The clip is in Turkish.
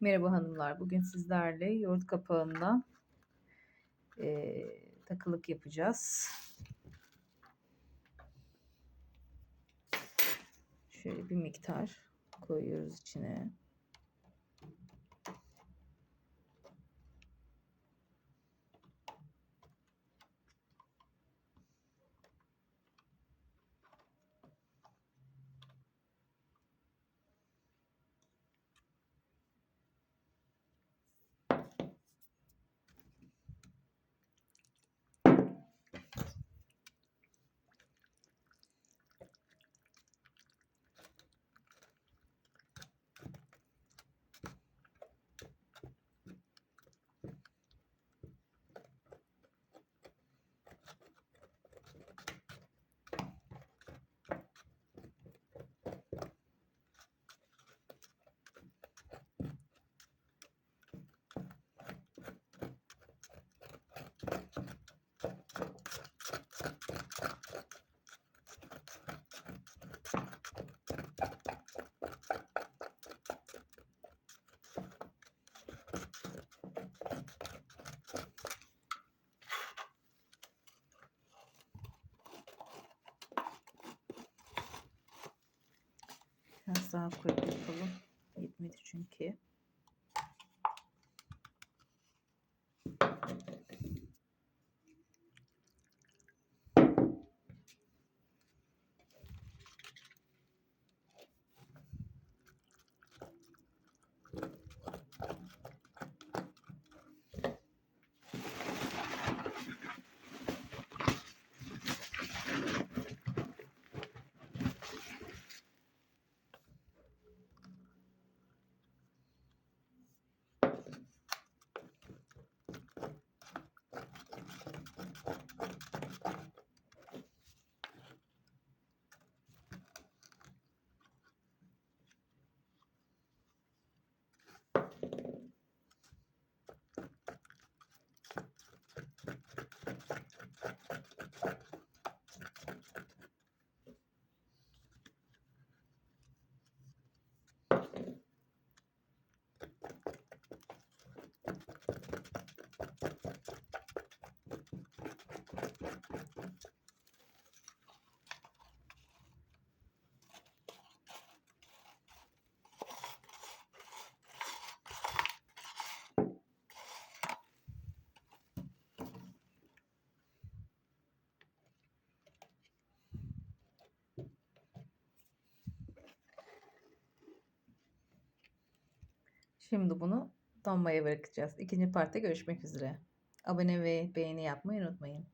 Merhaba hanımlar. Bugün sizlerle yoğurt kapağından eee, takılık yapacağız. Şöyle bir miktar koyuyoruz içine. Biraz daha koyup yapalım. Yetmedi çünkü. Şimdi bunu donmaya bırakacağız. İkinci partta görüşmek üzere. Abone ve beğeni yapmayı unutmayın.